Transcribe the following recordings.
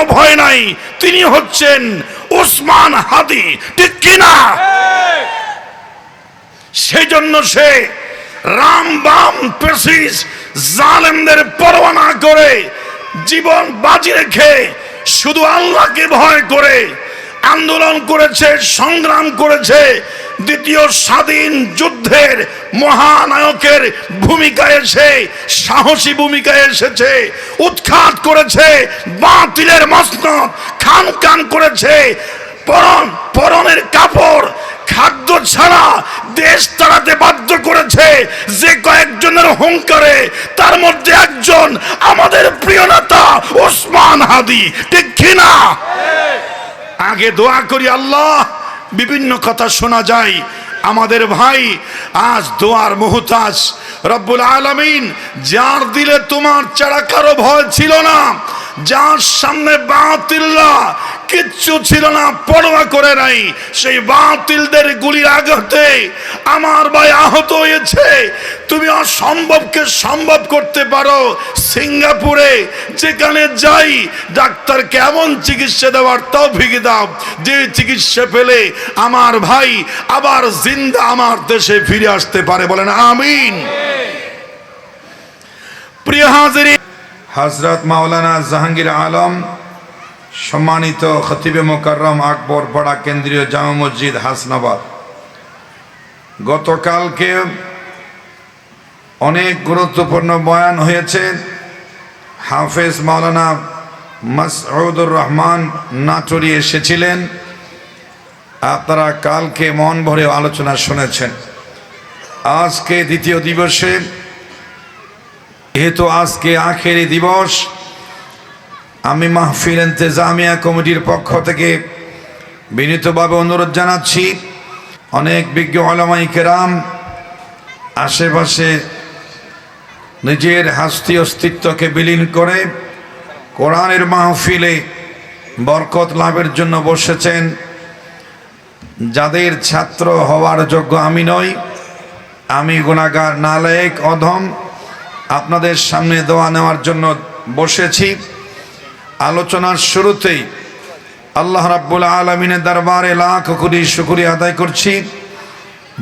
কারও ভয় নাই। তিনি হচ্ছেন ওসমান হাদি। ঠিক কিনা? সেই জন্য সে রাম বাম পেসিস জালেমদের পরোয়ানা করে জীবন বাজি রেখে শুধু আল্লাহকে ভয় করে আন্দোলন করেছে, সংগ্রাম করেছে, দ্বিতীয় স্বাধীন যুদ্ধের মহানায়কের ভূমিকায় এসে, সাহসী ভূমিকায় এসেছে, উৎখাত করেছে, বাতিলের মসনদ খান খান করেছে, পরম পরনের কাপড়, খাদ্য ছাড়া দেশ তাড়াতে বাধ্য করেছে, যে কয়েকজনের হুঙ্কারে, তার মধ্যে একজন আমাদের প্রিয় নেতা ওসমান হাদি, ঠিক কিনা? আগে দোয়া করি, আল্লাহ, বিভিন্ন কথা শোনা যায়। আমাদের ভাই আজ দোয়ার মুহতাজ। রব্বুল আলমিন, যার দিলে তোমার ছাড়া কারও ভয় ছিল না। যার সামনে বাতিল্লা কিচ্ছু ছিল না, পরোয়া করে নাই। সেই বাতিলদের গুলির আঘাতে আমার ভাই আহত হয়েছে। তুমি অসম্ভবকে সম্ভব করতে পারো সিঙ্গাপুরে, যেখানে যাই ডাক্তার কেমন চিকিৎসা দেওয়ার তাও ভিগে দাও, যে চিকিৎসা পেলে আমার ভাই আবার জিন্দা আমার দেশে ফিরে আসতে পারে। বলেন, আমিন। প্রিয় হাজিরি হজরত মাওলানা জাহাঙ্গীর আলম, সম্মানিত খতিবে মোকাররম আকবর পাড়া কেন্দ্রীয় জামা মসজিদ হাসনাবাদ। গতকালকে অনেক গুরুত্বপূর্ণ বয়ান হয়েছে। হাফেজ মাওলানা মাসউদুর রহমান নাটুরি এসেছিলেন। আপনারা কালকে মন ভরে আলোচনা শুনেছেন। আজকে দ্বিতীয় দিবসে যেহেতু আজকে আখেরি দিবস। আমি মাহফিল ইন্তেজামিয়া কমিটির পক্ষ থেকে বিনীতভাবে অনুরোধ জানাচ্ছি, অনেক বিজ্ঞ আলমাই কেরাম, আশেপাশে নিজের হাস্তি অস্তিত্বকে বিলীন করে কোরআনের মাহফিলে বরকত লাভের জন্য বসেছেন। যাদের ছাত্র হওয়ার যোগ্য আমি নই, আমি গুণাগার নালায়েক অধম। আপনাদের সামনে দোয়া নেওয়ার জন্য বসেছি। আলোচনার শুরুতেই আল্লাহ রাব্বুল আলমিনের দরবারে লাখ কোটি শুকুরিয়া আদায় করছি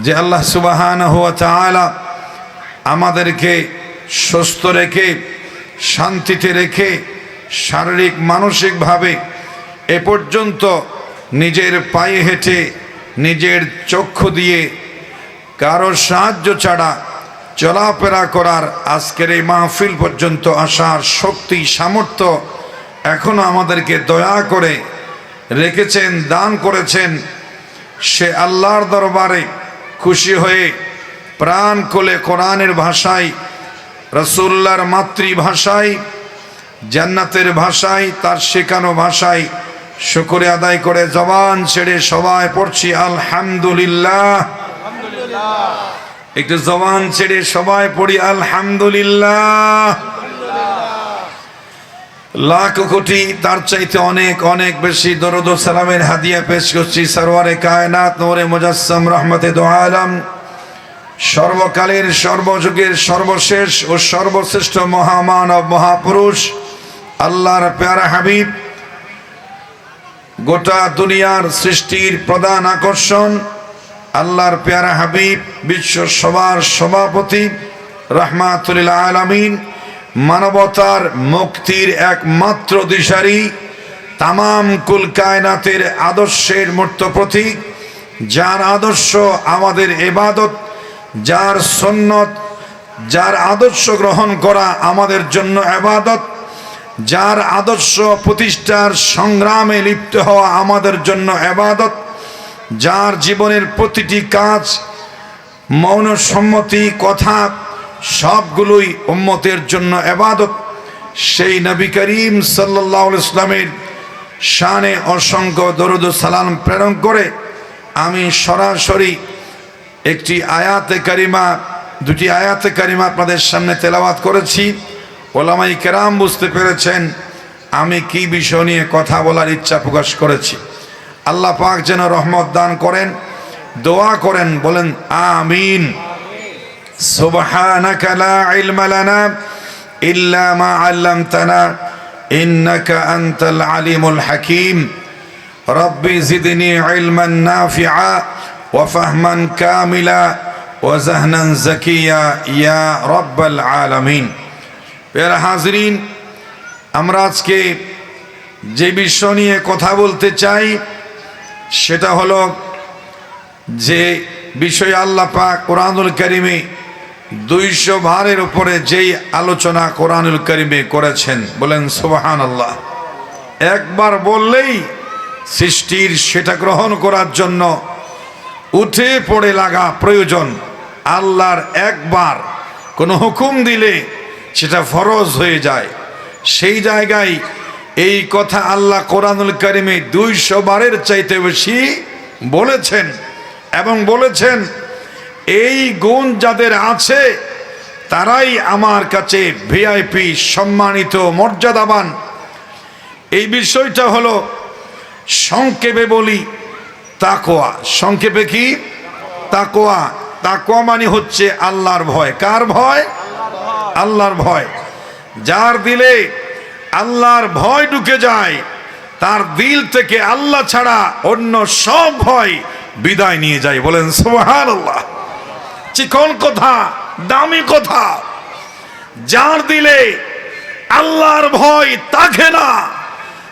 যে আল্লাহ সুবাহান হুয়া চালা আমাদেরকে সুস্থ রেখে, শান্তিতে রেখে, শারীরিক, মানসিকভাবে এ পর্যন্ত নিজের পায়ে হেঁটে, নিজের চক্ষু দিয়ে কারও সাহায্য ছাড়া চলাফেরা করার আজকের এই মাহফিল পর্যন্ত আসার শক্তি, সামর্থ্য এখনও আমাদেরকে দয়া করে রেখেছেন, দান করেছেন। সে আল্লাহর দরবারে খুশি হয়ে প্রাণ কোলে কোরআনের ভাষায় রসুল্লার মাতৃভাষায়, জান্নাতের ভাষায়, তার শেখানো ভাষায় শুকুরে আদায় করে জবান ছেড়ে সবাই পড়ছি, আলহামদুলিল্লাহ। একটু জবান ছেড়ে সবাই পড়ি, আলহামদুলিল্লাহ। লাখ কোটি, তার চাইতে অনেক অনেক বেশি দরদ সালামের হাদিয়া পেশ করছি সরওয়ারে কায়নাত, নোরে মুজাসসাম, রহমতে দো আলম। সর্বকালের, সর্বযুগের, সর্বশেষ ও সর্বশ্রেষ্ঠ মহামানব, মহাপুরুষ, আল্লাহর প্যারা হাবিব। গোটা দুনিয়ার সৃষ্টির প্রধান আকর্ষণ। আল্লাহর পেয়ারা হাবিব, বিশ্ব সবার সভাপতি রহমাতুল্লাহ আলমিন, মানবতার মুক্তির একমাত্র দিশারি, তামাম কুল কায়নাতের আদর্শের মূর্ত প্রতীক, যার আদর্শ আমাদের এবাদত যার সন্ন্যত যার আদর্শ গ্রহণ করা আমাদের জন্য এবাদত যার আদর্শ প্রতিষ্ঠার সংগ্রামে লিপ্ত হওয়া আমাদের জন্য এবাদত যার জীবনের প্রতিটি কাজ, মৌন সম্মতি, কথা, সবগুলোই উম্মতের জন্য এবাদত। সেই নবী করিম সাল্লাহ ইসলামের শানে অসংখ্য দরুদ সালাম প্রেরণ করে আমি সরাসরি একটি আয়াতে কারিমা, দুটি আয়াতে কারিমা আপনাদের সামনে তেলাওয়াত করেছি। ওলামাই কেরাম বুঝতে পেরেছেন আমি কি বিষয় নিয়ে কথা বলার ইচ্ছা প্রকাশ করেছি। আল্লাহ পাক যেন রহমত দান করেন, দোয়া করেন, বলেন, আমিন। সুবহানাকা লা ইলমা লানা ইল্লা মা আল্লামতানা, ইন্নাকা আনতাল আলিমুল হাকীম। রব্বি জিদনি ইলমান নাফিআ ওয়া ফাহমান কামিলা ওয়া জাহনান যাকিয়া ইয়া রাব্বাল আলামিন। এর হাজরিন, আমরা আজকে যে বিষয় নিয়ে কথা বলতে চাই সেটা হলো যে বিষয়ে আল্লাহ পাক কোরআনুল করিমে দুইশো ভারের উপরে যেই আলোচনা কোরআনুল করিমে করেছেন, বলেন সুবাহান আল্লাহ একবার বললেই সৃষ্টির সেটা গ্রহণ করার জন্য উঠে পড়ে লাগা প্রয়োজন। আল্লাহর একবার কোনো হুকুম দিলে সেটা ফরজ হয়ে যায়। সেই জায়গায় এই কথা আল্লাহ কোরআনুল করিমে দুইশো বারের চাইতে বেশি বলেছেন এবং বলেছেন, এই গুণ যাদের আছে, তারাই আমার কাছে ভিআইপি সম্মানিত মর্যাদাবান। এই বিষয়টা হলো সংক্ষেপে বলি তাকোয়া সংক্ষেপে কি? তাকোয়া তাকোয়া মানে হচ্ছে আল্লাহর ভয়। কার ভয়? আল্লাহর ভয়। যার দিলে আল্লাহর ভয় ঢুকে যায়, তার দিল থেকে আল্লাহ ছাড়া অন্য সব ভয় বিদায় নিয়ে যায়। বলেন সোহান আল্লাহ চিকন কথা, দামি কথা। যার দিলে আল্লাহর ভয় তাকে না,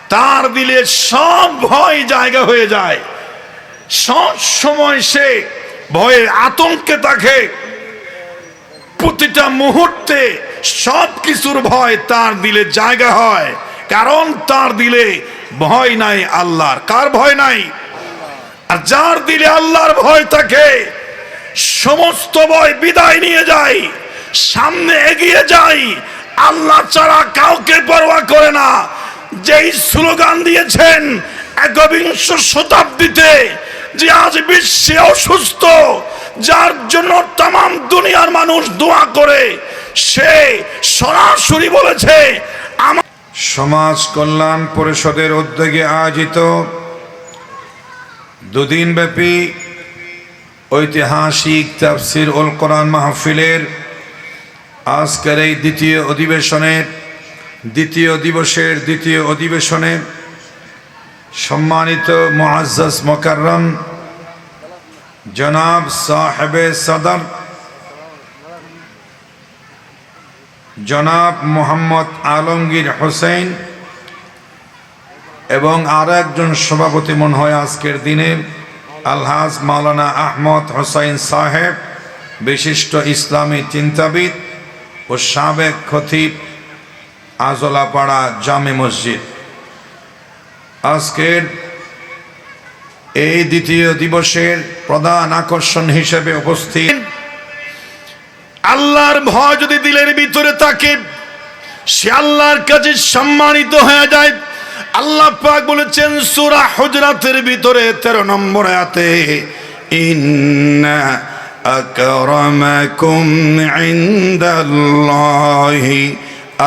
তার দিলে সব ভয় জায়গা হয়ে যায়। সব সময় সে ভয়ের আতঙ্কে থাকে। প্রতিটা মুহূর্তে সব কিছুর ভয় তার দিলে জায়গা হয়, কারণ তার দিলে ভয় নাই আল্লাহর। কার ভয় নাই? আর যার দিলে আল্লাহর ভয় থাকে, সমস্ত ভয় বিদায় নিয়ে যায়, সামনে এগিয়ে যায়, আল্লাহ ছাড়া কাউকে পরোয়া করে না। যেই স্লোগান দিয়েছেন একবিংশ শতাব্দীতে যে আজ বিশ্বে অসুস্থ, যার জন্য তাম দুনিয়ার মানুষ দোয়া করে সে সরাসরি বলেছে, আমার সমাজ কল্যাণ পরিষদের উদ্যোগে আয়োজিত দুদিন ব্যাপী ঐতিহাসিক তাফসির উল কোরআন মাহফিলের আজকের এই দ্বিতীয় অধিবেশনের দ্বিতীয় দিবসের দ্বিতীয় অধিবেশনে সম্মানিত মুআজ্জাজ মোকাররম জনাব সাহেবে সদর জনাব মোহাম্মদ আলমগীর হোসেন এবং আরও একজন সভাপতি মনে হয় আজকের দিনে, আলহাজ মাওলানা আহমদ হোসাইন সাহেব, বিশিষ্ট ইসলামী চিন্তাবিদ ও সাবেক খতিব আজলাপাড়া জামে মসজিদ। আজকের এই দ্বিতীয় দিবসের প্রধান আকর্ষণ হিসেবে উপস্থিত আল্লাহর ভয় যদি দিলের ভিতরে থাকে, সে আল্লাহর কাছে সম্মানিত হয়ে যায়। আল্লাহ পাক বলেছেন, সূরা হুজরাতের ভিতরে 13 নম্বর আয়াতে, ইন্না আকরামাকুম ইনদাল্লাহি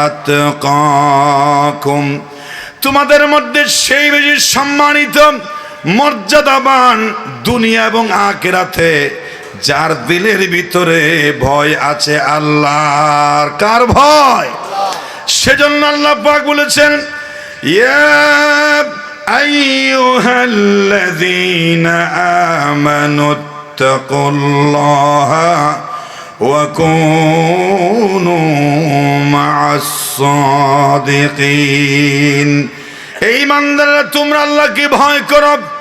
আতকাকুম। তোমাদের মধ্যে সেই বেশি সম্মানিত, মর্যাদাবান দুনিয়া এবং আখিরাতে যার দিলের ভিতরে ভয় আছে আল্লাহর। কার ভয়? সেজন্য আল্লাহ পাক বলেছেন এই মান্দারা তোমরা আল্লাহকে ভয় করব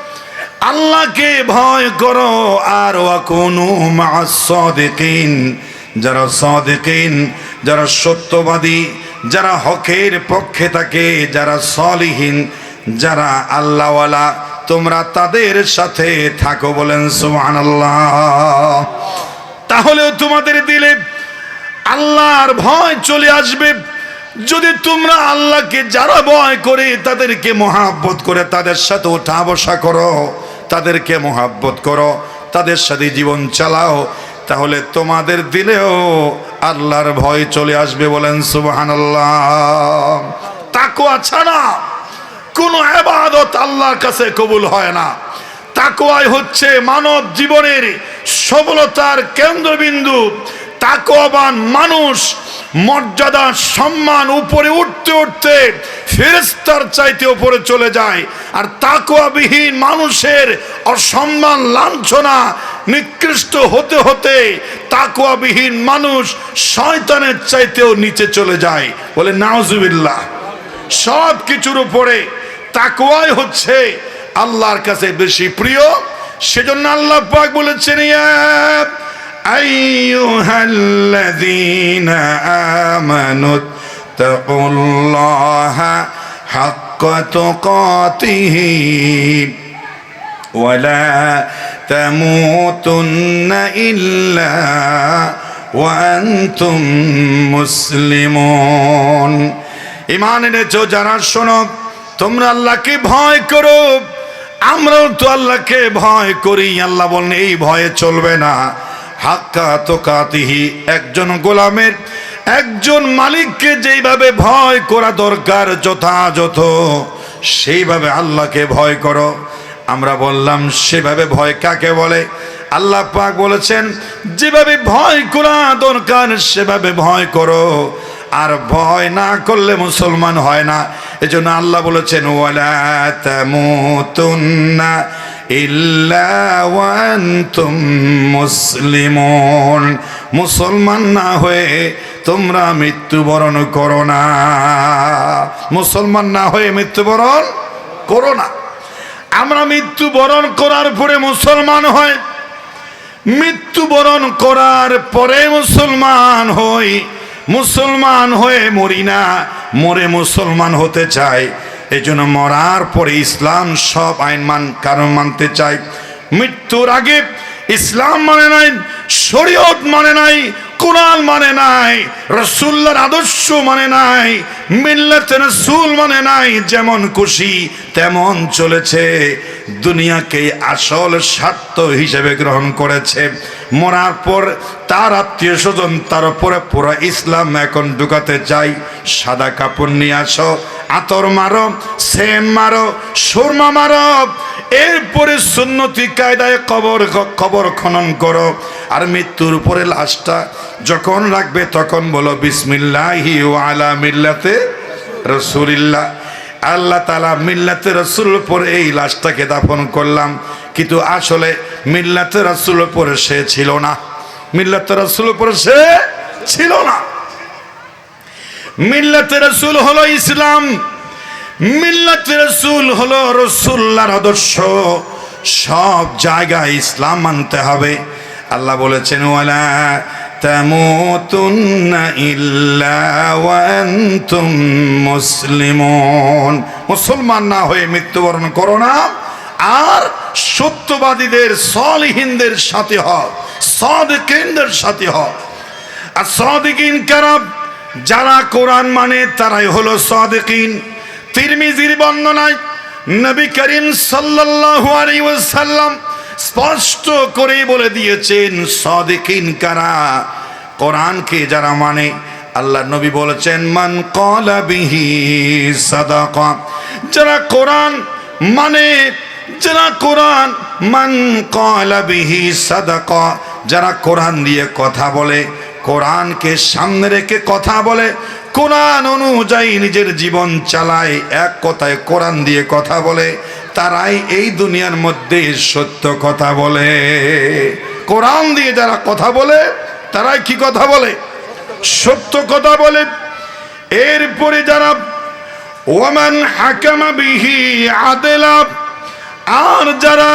আল্লাহকে ভয় করো আর ওয়াকুনু মা'আস সাদিকিন, যারা সাদিকিন, যারা সত্যবাদী, যারা হকের পক্ষে থাকে, যারা সলিহীন, যারা আল্লাহওয়ালা, তোমরা তাদের সাথে থাকো বলেন সুবহানাল্লাহ। তাহলেও তোমাদের দিলে আল্লাহর ভয় চলে আসবে। যদি তোমরা আল্লাহকে যারা ভয় করে তাদেরকে মহাব্বত করে তাদের সাথে ওঠা বসা করো তাদেরকে মোহাব্বত করো, তাদের সাথে জীবন চালাও, তাহলে তোমাদের দিলেও আল্লাহর ভয় চলে আসবে বলেন সুবহান আল্লাহ তাকুয়া ছাড়া কোনো আবাদত আল্লাহর কাছে কবুল হয় না। তাকোয়াই হচ্ছে মানব জীবনের সফলতার কেন্দ্রবিন্দু। তাকোয়াবান মানুষ মর্যাদা, সম্মান, উপরে উঠতে উঠতে ফেরেস্তার চাইতে উপরে চলে যায়। আর তাকুয়াবিহীন মানুষের অসম্মান, লাঞ্ছনা নিকৃষ্ট হতে হতে তাকুয়াবিহীন মানুষ শয়তানের চাইতেও নিচে চলে যায়। বলে, নাউজুবিল্লাহ। সব কিছুর উপরে তাকুয়াই হচ্ছে আল্লাহর কাছে বেশি প্রিয়। সেজন্য আল্লাহ পাক বলেছেন, ইয়া আইয়ুহাল্লাযীনা আমানু তাকুল্লাহা হাক্কা তুকাতিহি ولا تموتن إلا وأنتم মুসলিমুন ইমান এনেছো যারা শোনো তোমরা আল্লাহকে ভয় করো আমরাও তো আল্লাহকে ভয় করি আল্লাহ বলেন এই ভয়ে চলবে না হাক্কা একজন গোলামের, একজন মালিককে যেইভাবে ভয় করা দরকার যথাযথ, সেইভাবে আল্লাহকে ভয় করো। আমরা বললাম, সেভাবে ভয় কাকে বলে? আল্লাহ পাক বলেছেন, যেভাবে ভয় করা দরকার, সেভাবে ভয় করো। আর ভয় না করলে মুসলমান হয় না। এজন্য আল্লাহ বলেছেন, ওয়ালা তামুতুন্না। ইল্লা ওয়ান্তুম মুসলিমুন। মুসলমান না হয়ে তোমরা মৃত্যুবরণ করো না। মুসলমান না হয়ে মৃত্যুবরণ করো না। আমরা মৃত্যুবরণ করার পরে মুসলমান হয় মৃত্যুবরণ করার পরে মুসলমান হই। মুসলমান হয়ে মরি না, মরে মুসলমান হতে চাই। এই জন্য মরার পরে ইসলাম সব আইন মান কারণ মানতে চাই। মৃত্যুর আগে ইসলাম মানে নাই, শরীয়ত মানে নাই, কোরআন মানে নাই রসুল্লার আদর্শ মানে নাই, মিল্লাত রসুল মানে নাই, যেমন খুশি তেমন চলেছে, দুনিয়াকে আসল স্বার্থ হিসেবে গ্রহণ করেছে। মরার পর তার আত্মীয় স্বজন তার উপরে পুরো ইসলাম এখন ঢুকাতে চাই। সাদা কাপড় নিয়ে আসো, আতর মারো সেন মারো, সুরমা মারো। এরপরে সুন্নতি কায়দায় কবর কবর খনন করো। আর মৃত্যুর উপরে লাশটা যখন রাখবে তখন বলো, বিসমিল্লাহি আলা মিল্লাতে রসুলিল্লাহ। আল্লাহ তালা মিল্লাতে রসুল পরে এই লাশটাকে দাফন করলাম। কিন্তু আসলে মিল্লাতে রসুল পরে সে ছিল না। মিল্লাতে রসুল পরে সে ছিল না। মিল্লাতে রসুল হলো ইসলাম। মিল্লাতে রসুল হলো রসুল্লার আদর্শ। সব জায়গায় ইসলাম মানতে হবে। আল্লাহ বলেছেন, ওয়ালা তামুতুন্না ইল্লা ওয়ান্তুম মুসলিমুন। মুসলমান না হয়ে মৃত্যুবরণ করো না। আর সত্যবাদীদের, সলিহিনদের সাথে হও সদকেন্দ্রের সাথে হও। আর সদিকিন কারাব যারা কোরআন মানে তারাই হলো সদিকিন। তিরমিজির বর্ণনায় নবী করিম সাল্লাল্লাহু আলাইহি ওয়াসাল্লাম স্পষ্ট করে বলে দিয়েছেন সদিকিন কারা? কোরআনকে যারা মানে আল্লাহ নবী বলেছেন, মান কলা বিহি যারা কোরআন মানে যারা কোরআন, মান কলা বিহি সাদাকা। যারা কোরআন দিয়ে কথা বলে, কোরআনকে সামনে রেখে কথা বলে, কোরআন অনুযায়ী নিজের জীবন চালায়, এক কথায় কোরআন দিয়ে কথা বলে তারাই এই দুনিয়ার মধ্যে সত্য কথা বলে। কোরআন দিয়ে যারা কথা বলে, তারাই কি কথা বলে? সত্য কথা বলে। এরপরে যারা ওমান হাকামা বিহি আদেলা, আর যারা